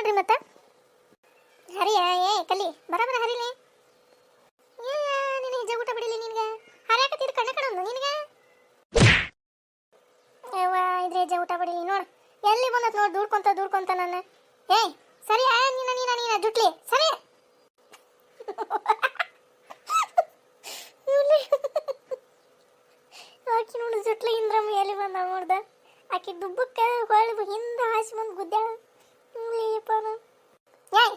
ಮಾಡ್ರಿ ಮತ್ತೆ? ಹರಿಯ, ಏ ಕಲಿ ಬರಬರ ಹರಿಲಿ. ಏ ನಿನ್ನ ಹೆಜ್ಜೆ ಊಟ ಬಿಡಿಲಿ ನಿನ್ಗೆ? ಹರಿಯಾಕತ್ತಿದ್ ಕಣ್ಣ ಕಣಂದು ನಿನ್ಗೆ? ಯವ್ವ, ಇದ್ರ ಹೆಜ್ಜೆ ಊಟ ಬಿಡಿಲಿ ನೋಡು. ಎಲ್ಲಿ ಬಂದತ್ ನೋಡು ದೂರ್ಕೊಂತ ದೂಡ್ಕೊಂತ ನನ್ನ. ಏ ಸರಿ ನಿನ್ನ ನೀನ ನೀನ, ಜುಟ್ಲಿ, ಸರಿ? ಆಕಿ ನೋಡು, ಜುಟ್ಲಿ ಇಂದ್ರಮ್ಮ ಎಲ್ಲಿ ಬಂದ ನೋಡ್ದ? ಆಕಿ ದುಬ್ಬಕ್ಕೆ ಹೊಳ್ಳಿ ಹಿಂದೆ ಹಾಸಿ ಬಂದು ಗುದ್ದ್ಯಾಳ. ಲೀಪನ ಏಯ್,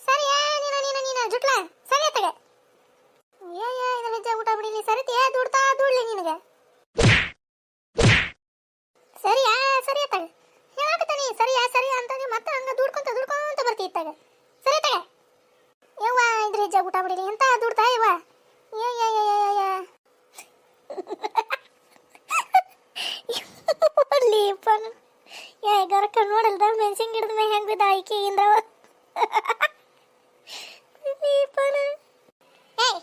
ಸರಿ ನೀನು, ನೀನ ನೀನ, ಜುಟ್ಲ, ಸರಿ ತಗ ಏ ಏ ಇದ್ರ ಹೆಜ್ಜೆ ಊಟ ಬಿಡಿಲಿ ಸರಿತಿ ಏ, ದುಡ್ತಾ ದುಡ್ಲಿ ನಿನಗೆ. ಸರಿ ಆ ಸರಿ ತಗ ಹೇಳಕತ್ತಾನಿ ಸರಿ ಆ ಸರಿ ಅಂತಾನೆ ಮತ್ತೆ ಹಂಗ ದುಡ್ಕೊಂತ ದುಡ್ಕೊಂತ ಬರ್ತಿ ಇತ್ತಾಗ. ಸರಿ ತಗ ಯವ್ವ, ಇದ್ರ ಹೆಜ್ಜೆ ಊಟ ಬಿಡಿಲಿ, ಎಂತ ದುಡ್ತಾ ಯವ್ವ ಏ ಏ ಏ ಏ ಏ ಲೀಪನ್ ಏ ಗರಕ ನೋಡಲ್ದ ಮೆಣಸಿನ ಗಿಡದ ಮೇಲೆ ಹೆಂಗ್ ಬಿದ್ದ ಆಯ್ಕೆ ಇಂದ್ರವ ಲೀಪನ ಏಯ್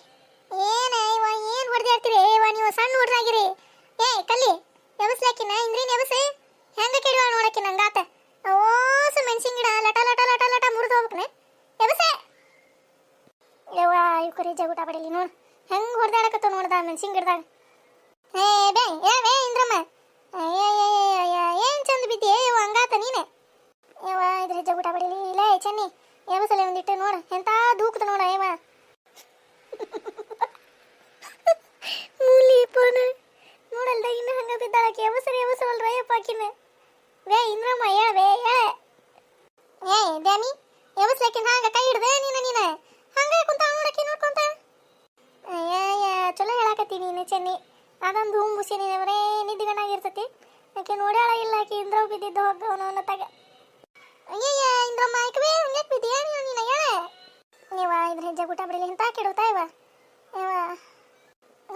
ಏನ ಇವ ಏನ್ ಹೊಡೆದಾಡ್ತೀರಿ ಇವ ನೀವು ಸಣ್ಣ ಹುಡ್ರಾಗಿರಿ ಏಯ್ ಕಲ್ಲಿ ಎಬಸ್ಲಾಕಿನ ಇಂದ್ರಿನ ಎಬಸ್ ಹೆಂಗ ಕೆಡುವ ನೋಡಕ್ಕೆ ನಂಗಾತ ಓಸ ಮೆಣಸಿನ ಗಿಡ ಲಟ ಲಟ ಲಟ ಲಟ ಮುರಿದು ಹೋಗ್ಬೇಕನೆ ಎಬಸೆ ಯವ್ವ ಇವ್ಕರಿ ಜಗುಟ ಬಡಿಲಿ ನೋಡು ಹೆಂಗ್ ಹೊಡೆದಾಡಕತ್ತ ನೋಡ್ದ ಮೆಣಸಿನ ಗಿಡದಾಗ ಏ ಬೇ ಏ ಬೇ ಇಂದ್ರಮ್ಮ ಅಯ್ಯಯ್ಯಯ್ಯಯ್ಯ ಏನ್ ಚಂದ ಬಿದ್ದಿ ಇವ ಹಂಗಾತ ನೀನೆ ಯವ್ವ ಇದ್ರ ಹೆಜ್ಜೆ ಊಟ ಬಡಿಲಿ ಇಲ್ಲೇ ಚೆನ್ನಿ ಎಬಸಲೆ ಒಂದಿಟ್ಟು ನೋಡು ಎಂತ ದೂಕ್ತ ನೋಡ ಯವ್ವ ಮೂಲಿಪನ ನೋಡಲ್ದ ಇನ್ನು ಹಂಗ ಬಿದ್ದಾಳಕ್ಕೆ ಎಬಸರಿ ಎಬಸವಲ್ರ ಯಪ್ಪ ಆಕಿನ ವೇ ಇಂದ್ರಮ್ಮ ಹೇಳ ವೇ ಹೇಳ ಏ ಡ್ಯಾನಿ ಎಬಸ್ಲಕ್ಕಿನ ಹಂಗ ಕೈ ಹಿಡ್ದೆ ನೀನು, ನೀನ? ಹಂಗ ಕುಂತ ನೋಡಕ್ಕೆ ನೋಡ್ಕೊಂತ ಅಯ್ಯಯ್ಯ, ಚಲೋ ಹೇಳಾಕತ್ತೀನಿ ನೀನು ಚೆನ್ನಿ. ಅದೊಂದು ಹೂ ಮುಸಿ ನೀನು, ಬರೇ ನಿದ್ದಿಗಣ್ಣಾಗಿರ್ತತಿ. ಆಕೆ ನೋಡ್ಯಾಳ ಇಲ್ಲ ಆಕೆ ಇಂದ್ರವ್ ಬಿದ್ದಿದ್ದು ಹೋಗವನು ತಗ. ಅಯ್ಯಯ್ಯ, ಇಂದ್ರಮ್ಮ, ಆಯ್ಕವೇ ಹಂಗೆ ಬಿದ್ದೀಯ ನೀನು, ನೀನ ಹೇಳ ನೀವ ಇದ್ರ ಹೆಜ್ಜೆ ಊಟ ಬಿಡಲಿ ಇಂತ ಕೆಡುತ್ತಾ ಇವ? ಇವ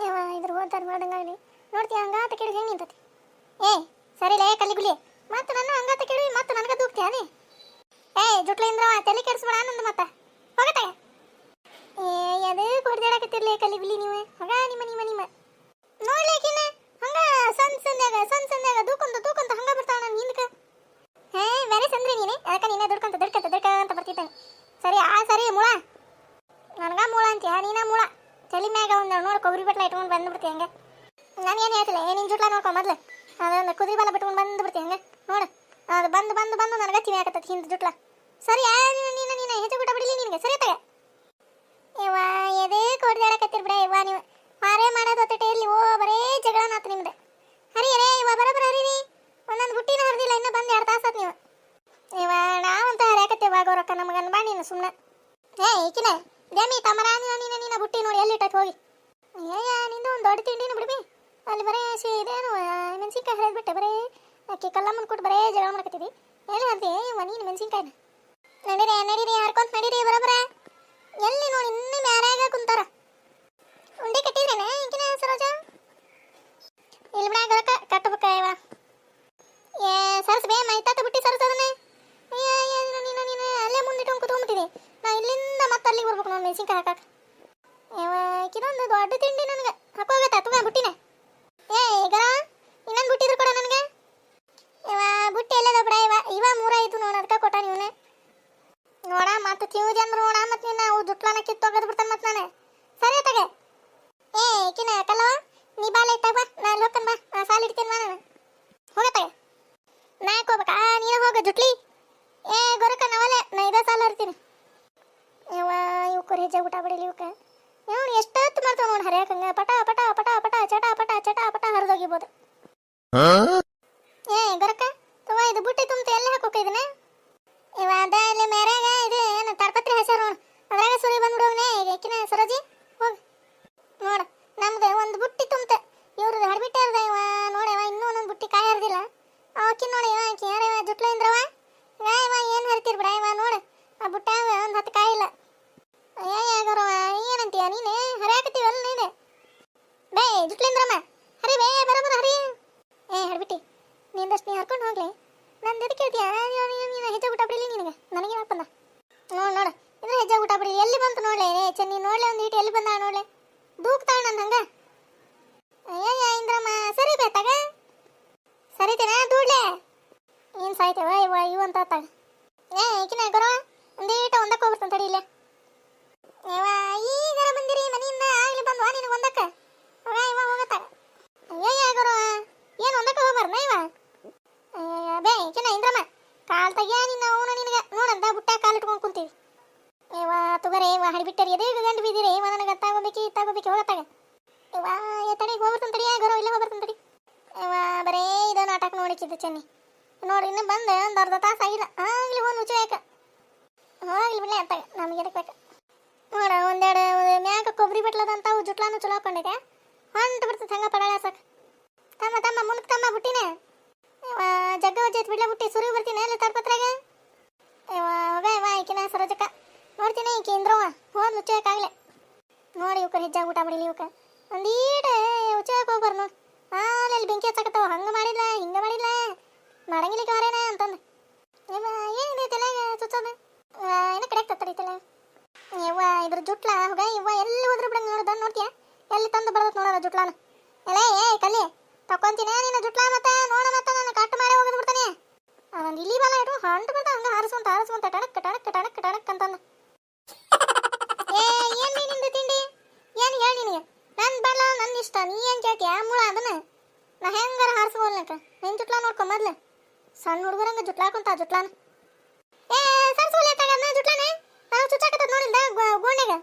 ಇವ ಇದ್ರ ಹೋತಾರ ಮಾಡಂಗಾಗಲಿ ನೋಡ್ತೀಯ ಹಂಗಾತ ಕೆಡು ಹೆಂಗೆ ನಿಂತತಿ? ಏ, ಸರಿಲೇ, ಕಲ್ಲಿಗುಲಿ. ಮತ್ತೆ ನನ್ನ ಹಂಗಾತ ಕೇಳಿ, ಮತ್ತೆ ನನಗೆ ದೂಕ್ತೀಯ ನೀ? ಏ ಜುಟ್ಲ ಇಂದ್ರವ ತಲೆ ಕೆಡಿಸ್ಬೇಡ ಆನಂದ ಮತ್ತ. ಹೋಗತ್ತೆ ಏ ಅದು ಕೊಡ್ದಾಡಕತ್ತಿರ್ಲಿ ಬಿಲಿ ನೀವು? ಹೋಗ ನಿಮ್ಮ ನಿಮ್ಮ ನಿಮ್ಮ ನೋಡ್ಲಿಕ್ಕಿನ ಹಂಗ ಸಣ್ಣ ಸಂದ್ಯಾಗ ಸಣ್ಣ ಸಂದ್ಯಾಗ ದೂಕೊಂತ ದೂಕೊಂತ ಹಂಗ ಬರ್ತಾವ ನಾನು ಹಿಂದಕ ಹೇ ಬೇರೆ ಸಂದ್ರಿ ನೀನೆ ಅದಕ್ಕೆ ನೀನೇ ದುಡ್ಕೊಂತ ದುಡ್ಕಂತ ದುಡ್ಕಂತ ಬರ್ತಿದ್ದಾನೆ ಸರಿ ಆ ಸರಿ ಮುಳ ನನಗ ಮೂಳ ಅಂತೀಯ ನೀನ ಮೂಳ ತಲೆ ಮ್ಯಾಗ ಒಂದು ನೋಡು ಕೊಬ್ಬರಿ ಬಟ್ಲ ಇಟ್ಕೊಂಡು ಬಂದ್ಬಿಡ್ತಿ ಹಂಗೆ ನಾನು ಏನು ಹೇಳ್ತಿಲ್ಲ ಏ ನಿನ್ ಜುಟ್ಲ ನೋಡ್ಕೊ ಮೊದ್ಲು ಅದೊಂದು ಕುದುರೆ ಬಲ ಬಿಟ್ಕೊಂಡು ಬಂದ್ಬಿಡ್ತಿ ಹಂಗೆ ನೋಡು ಅದು ಬಂದು ಬಂದು ಬಂದು ಆಗತ್ತ ಹಿಂದೆ ಜುಟ್ಲ ಸರಿ ನೀನು ನೀನು ಹೆಚ್ಚು ಬಿಡಲಿ ನಿನಗೆ. ಸರಿ, ತಗ. ಇವ ಎದೇ ಕೊಡ್ದಾಡಕತ್ತಿರ್ ಬಿಡ ಇವ ನೀವು. ಹಾರೇ ಮಾಡೋದು ಹೊತ್ತಟೆ ಇರ್ಲಿ ಓ, ಬರೇ ಜಗಳ ನಾತು ನಿಮ್ದು. ಹರಿ ರೇ ಇವ ಹರಿ ಹರಿರಿ ಒಂದೊಂದು ಬುಟ್ಟಿನ ಹರಿದಿಲ್ಲ, ಇನ್ನೂ ಬಂದು ಎರಡು ತಾಸತ್ ನೀವು. ಇವ ನಾವಂತ ಹರಿಯಾಕತ್ತೇವ ಆಗೋ ರೊಕ್ಕ ನಮಗನ್ ಅನ್ಬಾ ನೀನು ಸುಮ್ಮನೆ ಏ, ಈಕಿನ ದೇಮಿ ತಮರ ನೀನು ನೀನು ಬುಟ್ಟಿ ನೋಡಿ ಎಲ್ಲಿಟ್ಟಕ್ಕೆ ಹೋಗಿ. ಏಯ ನಿಂದು ಒಂದು ದೊಡ್ಡ ತಿಂಡಿನ ಬಿಡ್ಬಿ ಅಲ್ಲಿ ಬರೇ ಇದೇನು ಮೆಣಸಿನ್ಕಾಯಿ ಹರಿದ್ಬಿಟ್ಟೆ ಬರೇ, ಅಕ್ಕಿ, ಕಲ್ಲಮ್ಮನ ಕೊಟ್ಟು ಬರೇ ಜಗಳ ಮಾಡ್ಕತ್ತಿದ್ದಿ ಎಲ್ಲಿ ಹರಿದಿ ಒಣಗಿನ ಮೆಣಸಿನ್ಕಾಯಿನ? ನಡೀರಿ ನಡೀರಿ, ಹರ್ಕೊಂತ ನಡೀರಿ ಬರಬರ ಎಲ್ಲಿ ನೋಡಿ, ಇನ್ನೂ ಮ್ಯಾರಾಗ ಕುಂತಾರ. ಉಂಡೆ ಕಟ್ಟಿದ್ರೇನೆ? ಈಗಿನ ಸರೋಜ ಇಲ್ಲಿ ಬಿಡ ಗಲಕ ಕಟ್ಟಬೇಕ ಇವ ಏ ಸರ್ಸ್ ಬೇ ಮೈತಾತ ಬಿಟ್ಟಿ ಸರ್ಸ್ ಅದನ್ನೇ ಅಯ್ಯ ಅಯ್ಯ ನೀನು ನೀನು ನೀನು ಅಲ್ಲೇ ಮುಂದಿಟ್ಟು ಕುತ್ಕೊಂಡ್ಬಿಟ್ಟಿದೆ ನಾ ಇಲ್ಲಿಂದ ಮತ್ತೆ ಅಲ್ಲಿಗೆ ಬರ್ಬೇಕು ನೋಡಿ ಮೆಣಸಿನ್ಕಾಯಿ ಹಾಕಕ್ಕೆ ಇವ ಇದೊಂದು ದೊಡ್ಡ ತಿಂಡಿ ನನಗೆ ಹಾಕೋಗತ್ತ ತುಗ ಬುಟ್ಟಿನ ಏ ಈಗ ಇನ್ನೊಂದು ಬುಟ್ಟಿದ್ರು ಕೊಡ ನನಗೆ ಇವ ಬುಟ್ಟಿ ಎಲ್ಲದ ಬಿಡ ಇವ ಇವ ಮೂರ ಐದು ನೋಡ ಅದಕ್ಕೆ ಕೊಟ್ಟ ನೀವನೇ ನೋಡ ಅಂದ್ರೆ ನೋಡ ಮತ್ತೆ ನಿನ್ನ ಅವು ಜುಟ್ಲನ ಕಿತ್ತೋಗದ್ ಬಿಡ್ತಾನೆ ಮತ್ತೆ ನಾನು. ಸರಿ ತಗೆ ಏ ಕಿನ ಕಲ್ಲವ ನೀ ಬಾಲ ಇಟ್ಟಾಗ ಬಾ ನಾ ಅಲ್ಲಿ ಹೋಗ್ತಾನೆ ಬಾ ನಾ ಸಾಲ ಇಡ್ತೀನಿ ಬಾ ನಾನು. ಹೋಗತ್ತಾಗ ನಾ ಯಾಕೆ ಹೋಗ್ಬೇಕಾ? ನೀನು ಹೋಗ ಜುಟ್ಲಿ. ಏ ಗೊರಕ ನಾವಲ್ಲ ನಾ ಇದೇ ಸಾಲ ಇರ್ತೀನಿ ಇವ ಇವಕ್ಕರು ಹೆಜ್ಜೆ ಊಟ ಬಿಡಿಲಿ ಇವಕ್ಕ. ಇವ್ನು ಎಷ್ಟೊತ್ತು ಮಾಡ್ತಾವ ನೋಡಿ ಹರಿಯಾಕಂಗ ಪಟ ಪಟ ಪಟ ಪಟ ಚಟ ಪಟ ಚಟ ಪಟ ಹರಿದೋಗಿಬೋದು ಏ ಗೊರಕ ತವ ಇದು ಬುಟ್ಟಿ ತುಂಬ ಎಲ್ಲಿ ಹಾಕೋಕ ಇದನ್ನ ಇವ ಅದ ಇಲ್ಲಿ ಮೇರಾಗ ಇದು ತಡಪತ್ರಿ ಹಸ್ಯಾರ ನೋಡು. ಅದ್ರಾಗ ಸುರಿ ಬಂದ್ಬಿಡೋನೆ ಏಕಿನ ಸರೋಜಿ ಹೋಗ್ ನೋಡ ನಮ್ದು ಒಂದು ಬುಟ್ಟಿ ತುಂಬತೆ ಇವ್ರದ್ದು ಹಡ್ಬಿಟ್ಟೆ ಇರ್ದ ಇವ ನೋಡವ ಇನ್ನೂ ಒಂದೊಂದು ಬುಟ್ಟಿ ಕಾಯಿ ಹರಿದಿಲ್ಲ ಅವಕ್ಕಿ ನೋಡಿ ಇವ ಆಕಿ ಯಾರ ಇವ ಜುಟ್ಲೇಂದ್ರವ ಇವ ಇವ ಏನು ಹರಿತೀರ್ ಬಿಡ ಇವ ನೋಡು ಆ ಬುಟ್ಟಾಗ ಒಂದು ಹತ್ತು ಕಾಯಿ ಇಲ್ಲ ಅಯ್ಯ ಗೌರವ ಏನಂತೀಯ ನೀನೆ ಹರಿಯಾಕತ್ತೀವಲ್ಲ ನೀನೆ ಬೇ ಜುಟ್ಲೇಂದ್ರಮ್ಮ ಹರಿ ಬೇ ಬರೋಬರ ಹರಿ ಏ ಹಡ್ಬಿಟ್ಟಿ ನಿಂದಷ್ಟು ನೀ ಹರ್ಕೊಂಡು ಹೋಗ್ಲಿ ನಂದು ಎದಕ್ಕೆ ಕೇಳ್ತೀಯ ನೀನು ಹೆಜ್ಜೆ ಊಟ ಬಿಡಲಿ ನಿನಗೆ ನನಗೆ ಬಂದ ನೋಡ್ ನೋಡ ಇದು ಹೆಜ್ಜೆ ಊಟ ಬಿಡಿ ಎಲ್ಲಿ ಬಂತು ನೋಡ್ಲೆ ಏ ಚೆನ್ನಿ ನೋಡ್ಲೆ ಒಂದು ಇಟ್ಟು ಎಲ್ಲಿ ಬಂದ ನೋಡ್ಲೆ ದೂಕ್ತಾಳ ನನ್ನ ಹಂಗ ಅಯ್ಯಯ್ಯ ಇಂದ್ರಮ್ಮ ಸರಿ ಬೇತಾಗ ಸರಿತೇನ ದೂಡ್ಲೆ ಏನು ಸಾಯ್ತೇವ ಇವ ಇವಂತ ಏ ಈಕಿನ ಗೌರವ ಇಟ್ಟರಿ ಎದೇ ಗಂಡು ಬಿದ್ದೀರಿ ಇವ ನನಗೆ ತಗೋಬೇಕಿ ತಗೋಬೇಕಿ ಹೋಗತ್ತಾಗ ಇವ ತಡಿ ಹೋಗ್ಬರ್ತಂತ ತಡಿ, ಗೌರವ, ಇಲ್ಲ ಹೋಗ್ಬರ್ತಂತ ತಡಿ. ಇವ ಬರೇ ಇದು ನಾಟಕ ನೋಡಿಕ್ಕಿದ್ದು ಚೆನ್ನಿ. ನೋಡಿ ಇನ್ನು ಬಂದು ಒಂದು ಅರ್ಧ ತಾಸು ಆಗಿಲ್ಲ. ಆಗ್ಲಿ, ಹೋಗಿ ಹುಚ್ಚು ಯಾಕೆ? ಹೋಗ್ಲಿ ಬಿಡ್ಲಿ ಅತ್ತಾಗ, ನಮಗೆ ಎದಕ್ಕೆ ಬೇಕು? ನೋಡ, ಒಂದೆರಡು ಮ್ಯಾಗ ಕೊಬ್ಬರಿ ಬಟ್ಲದಂತ ಜುಟ್ಲಾನು ಚಲೋ ಹಾಕೊಂಡಿದೆ ಹೊಂಟು ಬರ್ತದೆ ಹಂಗ ಪಡಾಳ ಸಾಕು. ತಮ್ಮ ತಮ್ಮ ಮುಂದಕ್ಕೆ ತಮ್ಮ, ಬುಟ್ಟಿನೇ. ಜಗ್ಗ ವಜ್ಜೈತ್ ಬಿಡ್ಲ ಬುಟ್ಟಿ ಸುರಿ ಬರ್ತೀನಿ ಅಲ್ಲಿ ತಡ್ಪತ್ರಾಗ ಇವ ಹೋಗ ಇವ ಈಕಿನ ಸರೋಜಕ್ಕ. ನೋಡ್ತೀನಿ, ಈಕಿ ಇಂದ್ರವ ಹೋದ್ ಮುಚ್ಚಕ್ಕಾಗ್ಲೆ ನೋಡಿ ಇವಕ್ಕ ಹೆಜ್ಜಾಗ ಊಟ ಮಾಡಿಲಿ ಇವಕ್ಕ. ಒಂದೀಟ ಉಚ್ಚಕ್ಕೆ ಹೋಗ್ಬಾರ ನೋಡಿ. ಅಲ್ಲಿ ಬೆಂಕಿ ಹಚ್ಚಕತ್ತವ. ಹಂಗೆ ಮಾಡಿಲ್ಲ, ಹಿಂಗ ಮಾಡಿಲ್ಲ. ಮಾಡಂಗಿಲ್ಲ ಕಾರೇನ ಅಂತಂದು. ಇವ ಏನಿದೆ ತಲೆಗ ಚುಚ್ಚೋದು? ಏನಕ್ಕೆ ಕಡೆ ತತ್ತರಿ ತಲೆ ಇವ ಇದ್ರ ಜುಟ್ಲ ಹೋಗ? ಇವ ಎಲ್ಲಿ ಹೋದ್ರು ಬಿಡಂಗ ನೋಡ್ದ ನೋಡ್ತೀಯ? ಎಲ್ಲಿ ತಂದು ಬರೋದು ನೋಡೋದ ಜುಟ್ಲಾನ? ಎಲೇ ಏ, ಕಲ್ಲಿ ತಕೊಂತೀನಿ ನಿನ್ನ ಜುಟ್ಲ ಮತ್ತೆ? ನೋಡ ಮತ್ತೆ ನಾನು ಕಟ್ ಮಾಡಿ ಹೋಗಿದ್ ಬಿಡ್ತಾನೆ. ಅವನ್ ಇಲಿ ಬಾಲ ಇಟ್ಟು ಹಂಟು ಬರ್ತಾ ಹಂಗ ಹಾರಿಸುವಂತ ಹಾರಿಸುವಂತ, ಟಣಕ್ ಟಣಕ್ ಟಣಕ್ ಟಣಕ್ ಅಂತಂದ ಏ ಏನ್ ನೀ ನಿಂದು ತಿಂಡಿ ಏನ್ ಹೇಳಿ ನಿನಗೆ ನನ್ ಬಲ ನನ್ನ ಇಷ್ಟ ನೀ ಏನ್ ಕೇಳ್ತೀಯ ಮುಳ ಅದನ್ನ ನಾ ಹೆಂಗಾರ ಹಾರಿಸ್ಬೋಲ್ನಕ ನಿನ್ ಜುಟ್ಲ ನೋಡ್ಕೊ ಮೊದ್ಲು. ಸಣ್ಣ ಹುಡುಗರಂಗ ಜುಟ್ಲಾ ಕುಂತ ಜುಟ್ಲಾನ. ಏ ಸರ್ಸೋಲೆ ತಗದ್ನ ಜುಟ್ಲಾನೆ? ನಾವು ಚುಚ್ಚಾಕತ್ತ ನೋಡಿಲ್ದ ಗೋಣೆಗ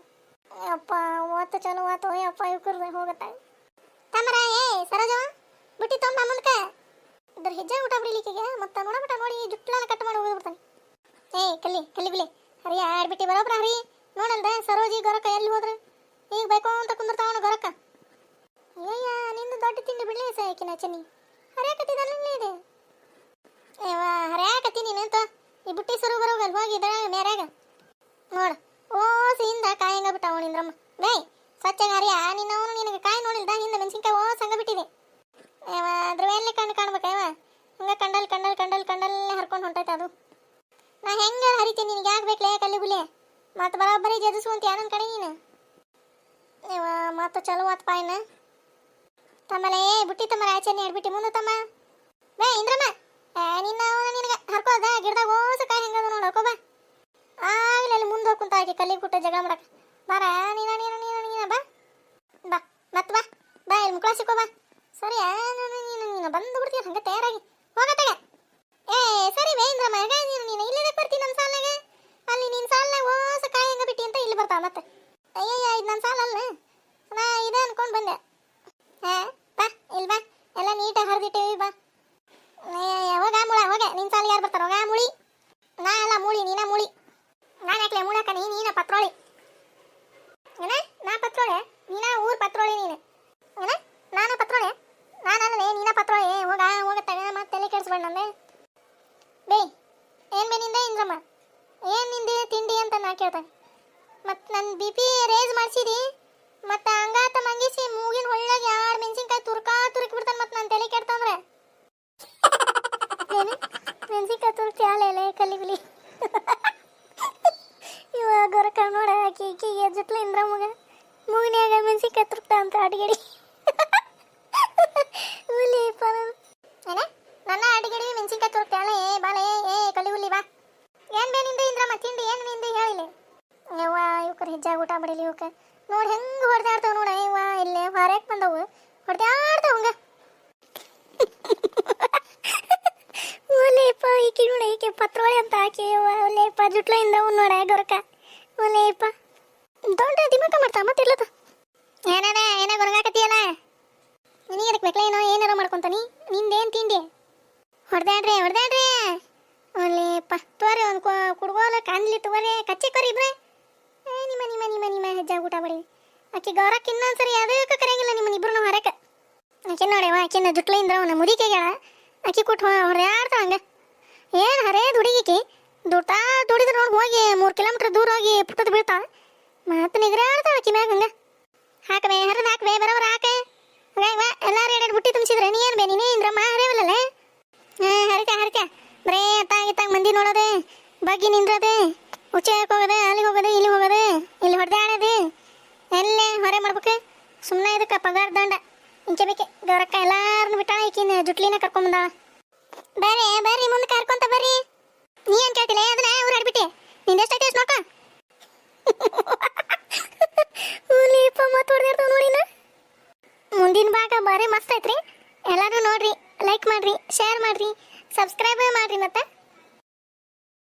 ಅಪ್ಪ ಓತ ಚಲೋ ಆತು ಅಪ್ಪ ಇವ್ಕರ್ ಹೋಗತ್ತ. ತಮರ ಏ, ಸರೋಜವ, ಬಿಟ್ಟಿ ತೊಂಬ ಮುಂದಕ. ಇದ್ರ ಹೆಜ್ಜೆ ಊಟ ಬಿಡ್ಲಿಕ್ಕಿಗೆ ಮತ್ತ ನೋಡಬಿಟ್ಟ ನೋಡಿ ಜುಟ್ಲಾನ ಕಟ್ ಮಾಡಿ ಹೋಗ್ಬಿಡ್ತಾನೆ. ಏ, ಕಲ್ಲಿ ಕಲ್ಲಿ ಬಿಲಿ. ಹರಿ, ಆಡ್ಬಿಟ್ಟಿ ಬರೋಬ್ರ ಹರಿ. ನೋಡಲ್ದ, ಸರೋಜಿ ಗೊರಕ ಎಲ್ಲಿ ಹೋದ್ರ? ಈಗ ಬೇಕು ಅಂತ ಕುಂದಿರ್ತಾವಣ ಗೊರಕ ಅಯ್ಯ ನಿಂದು ದೊಡ್ಡ ತಿಂಡಿ ಬಿಡ್ಲಿ ಸಾಯಕಿನ ಚನಿ ಹರಿಯಾಕತ್ತಿದಲ್ಲ ಇದೆ? ಏವ ಹರ್ಯಾಕತ್ತೀನಿ ನೀನು ಅಂತ ಈ ಬುಟ್ಟಿ ಸರು ಬರೋಗಲ್ ಹೋಗಿ ಇದ್ರ ಮೇರ್ಯಾಗ ನೋಡ ಓಸಿಯಿಂದ ಕಾಯಿ ಹಂಗ ಬಿಟ್ಟಾವ ನಿಂದ್ರಮ್ಮ. ಬೇ ಸ್ವಚ್ಛಗ ಹರಿಯ ನಿನ್ನವನು ನಿನಗೆ ಕಾಯಿ ನೋಡಿಲ್ದ? ಹಿಂದೆ ಮೆಣಸಿನ್ಕಾಯಿ ಓಸ್ ಸಂಗ ಬಿಟ್ಟಿದೆ. ಏವ ಅದ್ರ ಮೇಲೆ ಕಣ್ಣು ಕಾಣ್ಬೇಕೇವ ಹಂಗ ಕಂಡಲ್ ಕಂಡಲ್ ಕಂಡಲ್ ಕಂಡಲ್ಲೇ ಹರ್ಕೊಂಡು ಹೊಂಟೈತೆ ಅದು. ನಾ ಹೆಂಗ ಹರಿತೀನಿ? ನಿನಗೆ ಯಾಕೆ ಬೇಕಲೇ ಕಲ್ಲಿ ಬುಲೆ ಮತ್ತೆ ಬರೋಬ್ಬರಿ ಜದಿಸುವಂತ ಯಾರನ್ ಕಡೆ ನೀನು? ಇವ ಮತ್ತೆ ಚಲೋ ಆತ್ ಪಾಯ್ನ ತಮ್ಮಲೆ, ಬುಟ್ಟಿ ತಮ್ಮ ಆಚೆನೆ ಹಿಡ್ಬಿಟ್ಟಿ ಮುಂದೆ ತಮ್ಮ. ಬೇ, ಇಂದ್ರಮ್ಮ. ನಿನ್ನ ನಿನಗೆ ಹರ್ಕೋದ? ಗಿಡದಾಗ ಓಸ ಕಾಯಿ ಹೆಂಗದ ನೋಡಿ, ಹರ್ಕೋ ಬಾ. ಆಗ್ಲಿ ಅಲ್ಲಿ ಮುಂದೆ ಹೋಗ್ಕೊಂತ ಆಗಿ ಕಲ್ಲಿ ಕುಟ್ಟ ಜಗಳ ಮಾಡಕ್ಕೆ ಬಾರ, ನೀನ ನೀನ ನೀನ ನೀನ, ಬಾ. ಬಾ, ಮತ್ ಬಾ. ಬಾ, ಇಲ್ಲಿ ಮುಕ್ಳ ಸಿಕ್ಕೋ ಬಾ. ಸರಿ ನೀನು ನೀನು ಬಂದು ಬಿಡ್ತೀನಿ ಹಂಗೆ ತಯಾರಾಗಿ. ಹೋಗತ್ತಾಗ ಏ, ಸರಿ ಬೇ, ಇಂದ್ರಮ್ಮ ಆಗ ನೀನು ನೀನು, ಇಲ್ಲೇ ಬರ್ತೀನಿ ನಮ್ಮ ಸಾಲಾಗ ಅಲ್ಲಿ ನಿನ್ನ ಸಾಲಾಗ ಓಸ ಕಾಯಿ ಹೆಂಗ ಬಿಟ್ಟಿ ಅಂತ ಇಲ್ಲಿ ಬರ್ತಾವ ಮತ್ತೆ. ಅಯ್ಯಯ್ಯ, ಇದು ನನ್ನ ಸಾಲ ಅಲ್ಲ ನಾ ಇದೆ ಅನ್ಕೊಂಡು ಬಂದೆ. ಹಾ ಬಾ, ಇಲ್ಲಿ ಬಾ. ಎಲ್ಲ ನೀಟಾಗಿ ಹರಿದಿಟ್ಟೇವಿ, ಬಾ. ಹೋಗ ಮುಳ, ಹೋಗ. ನಿನ್ ಸಾಲ ಯಾರು ಬರ್ತಾರ? ಹೋಗ ಮುಳಿ. ನಾ ಎಲ್ಲ ಮುಳಿ, ನೀನ ಮುಳಿ. ನಾನು ಯಾಕೆ ಮುಳಕ ನೀ, ನೀನ ಪತ್ರೋಳಿ. ಏನ? ನಾ ಪತ್ರೋಳೆ? ನೀನ ಊರ್ ಪತ್ರೋಳಿ ನೀನು. ಏನ? ನಾನು ಪತ್ರೋಳೆ? ನಾನು ನಾನಲ್ಲೇ ನೀನ ಪತ್ರೋಳಿ. ಹೋಗ ಹೋಗ ತಗ ಮತ್ತೆ ತಲೆ ಕೆಡಿಸ್ಬೇಡ ನಂದೆ. ಬೇ, ಏನ್ ಬೇ ಇಂದ್ರಮ್ಮ? ಏನ್ ನಿಂದೆ ತಿಂಡಿ ಅಂತ ನಾ ಕೇಳ್ತಾನೆ. ಮತ್ ನನ್ನ ಬಿ ಪಿ ರೇಸ್ ಮಾಡ್ಸಿದಿ? ಮತ್ತ ಹಂಗಾತ ಮಂಗಿಸಿ ಮೂಗಿನ ಹೊಳ್ಳಾಗ ಯಾರು ಮೆಣಸಿನಕಾಯಿ ತುರ್ಕಾ ತುರುಕಿ ಬಿಡ್ತಾನ ಮತ್ತ ನನ್ ತಲೆ ಕೆಡ್ತಂದ್ರೆ. ಏನು? ಮೆಣಸಿನ್ಕಾಯಿ ತುರ್ಕಿ ಆಲೆ ಕಲಿ ಬಿಲಿ. ಇವಾಗ ಗೊರಕ ನೋಡ ಆಕಿ ಈಕಿಗೆ ಜುಟ್ಲ ಇಂದ್ರ ಮಗ. ಮೂಗಿನ್ಯಾಗ ಮೆಣಸಿನಕಾಯಿ ತುರ್ಕ್ತ ಅಂತ ಅಡಿಗೆಡಿ. ಹುಲಿಪ್ಪ ನಾನು ಏನ? ನನ್ನ ಅಡಿಗೆಡಿ ಮೆಣಸಿನಕಾಯಿ ತುರ್ಕ್ತಾಳೆ ಏ ಬಾಲೆ, ಏ ಕಲಿ ಹುಲಿ ಬಾ. ಏನ್ ಬೇ ನಿಂದ ಮತ್ತಿಂದ ಏನ್ನಿಂದ ಹೇಳಿಲ್ಲ ಯವ್ವ ಇವಕ್ಕ ಹೆಜ್ಜಾಗ ಊಟ ಮಾಡಿಲಿ ಇವಕ್ಕ ನೋಡಿ ಹೆಂಗ್ ಹೊಡೆದಾಡ್ತಾವ ನೋಡ ಇವ ಇಲ್ಲೇ ಹೊರಕ್ ಬಂದವು. ಹೊಡೆದಾಡ್ತಾವ ಹಂಗ. ಒಲೇಪ ಈಕಿ ನೋಡ, ಈಕೆ ಪತ್ರೋಳಿ ಅಂತ ಹಾಕಿ ಜುಟ್ಲ ಜುಟ್ಲಿಂದ ನೋಡ ಗೊರಕ ಒಲೇಪ ದೊಡ್ಡ ದಿಮಕ ಮಾಡ್ತಾ ಮತ್ತಿಲ್ಲದ ಏನಾನ, ಏನ ಗೊರಗಾಕತಿಯಲ್ಲ ನಿನಗೆ ಅದಕ್ಕೆ ಬೇಕಲೇನೋ ಏನಾರ ಮಾಡ್ಕೊಂತಾನಿ ನಿಂದೇನ್ ತಿಂಡಿ? ಹೊಡೆದಾಡ್ರಿ ಹೊಡೆದಾಡ್ರಿ. ಒಲೇಪ ತೋರಿ ಒಂದು ಕುಡ್ಗೋಲ ಕಾಂದ್ಲಿ ತೋರಿ, ಕಚ್ಚಿ ಕೊರಿ ಇಬ್ರೆ. ನಿಮ್ಮ ನಿಮ್ಮ ನಿಮ್ಮ ನಿಮ್ಮ ಹೆಜ್ಜೆ ಊಟ ಮಾಡಿ ಆಕೆ ಗೌರಕ್ಕೆ ಇನ್ನೊಂದ್ಸರಿ ಅದಕ್ಕೆ ಕರೆಯಂಗಿಲ್ಲ ನಿಮ್ಮನ್ನ ಇಬ್ರು ಹೊರಕ್ಕೆ ಆಕೆ ನೋಡಿವ ಆಕೆನ ಜುಟ್ಲಿಂದ ಅವನ ಮುದಿಕೆಗಳ ಆಕೆ ಕೊಟ್ಟು ಯಾರ್ತಾ ಹಂಗ. ಏನು ಹರೇ ದುಡಿಗಿಕಿ ದುಡ್ತಾ ದುಡಿದ್ರೆ ನೋಡಿ ಹೋಗಿ ಮೂರು ಕಿಲೋಮೀಟರ್ ದೂರ ಹೋಗಿ ಪುಟ್ಟದ ಬೀಳ್ತಾ. ಮತ್ತೆ ನಿಗ್ರಾಡ್ತಾವ ಆಕಿ ಮ್ಯಾಗ ಹಂಗ. ಹಾಕವೆ ಹರಿದು ಹಾಕಬೇ ಬರೋಬರ ಹಾಕೆ. ಹಂಗ ಎಲ್ಲಾರು ಎರಡು ಬುಟ್ಟಿ ತುಂಬಿಸಿದ್ರೆ ನೀ ಏನು ಬೇ, ನೀನೇ ಇಂದ್ರಮ್ಮ ಹರಿವಲ್ಲೇ ಹಾಂ, ಹರಿಕ ಹರಿಕ. ಬರೇ ಅತ್ತಾಗಿತ್ತಾಗ ಮಂದಿ ನೋಡೋದೆ, ಬಗ್ಗಿ ನಿಂದ್ರದೆ. ಉಚ್ಚಕ್ಕೆ ಹೋಗೋದೆ, ಅಲ್ಲಿಗೆ ಹೋಗೋದೆ ಇಲ್ಲಿ ಹೋಗೋದೆ, ಇಲ್ಲಿ ಹೊಡೆದಾಡೋದು ಎಲ್ಲೇ ಹೊರೆ ಮಾಡ್ಬೇಕು? ಸುಮ್ಮನೆ ಇದಕ್ಕೆ, ಪಗಾರ ದಂಡ. ಇಂಚೆ ಬೇಕೆ. ಗೌರಕ್ಕ ಎಲ್ಲಾರನ್ನು ಬಿಟ್ಟ ಈಕಿನ ಜುಟ್ಲಿನ ಕರ್ಕೊಂಬಂದ ಬರ್ರಿ ಬರ್ರಿ, ಮುಂದೆ ಕರ್ಕೊಂತ ಬರ್ರಿ. ನೀ ಅಂತ ಕೇಳ್ತಿಲ್ಲ? ಅದನ್ನ ಊರ್ ಹಾಡ್ಬಿಟ್ಟೆ. ನಿಂದೆಷ್ಟೈತೆ ಅಷ್ಟು ನೋಕ ಹುಲಿಪ್ಪ ಮತ್ತೆ ಮುಂದಿನ ಭಾಗ ಬಾರಿ ಮಸ್ತ್ ಐತ್ರಿ. ಎಲ್ಲರೂ ನೋಡ್ರಿ ಲೈಕ್ ಮಾಡ್ರಿ ಶೇರ್ ಮಾಡ್ರಿ ಸಬ್ಸ್ಕ್ರೈಬ್ ಮಾಡ್ರಿ ಮತ್ತೆ.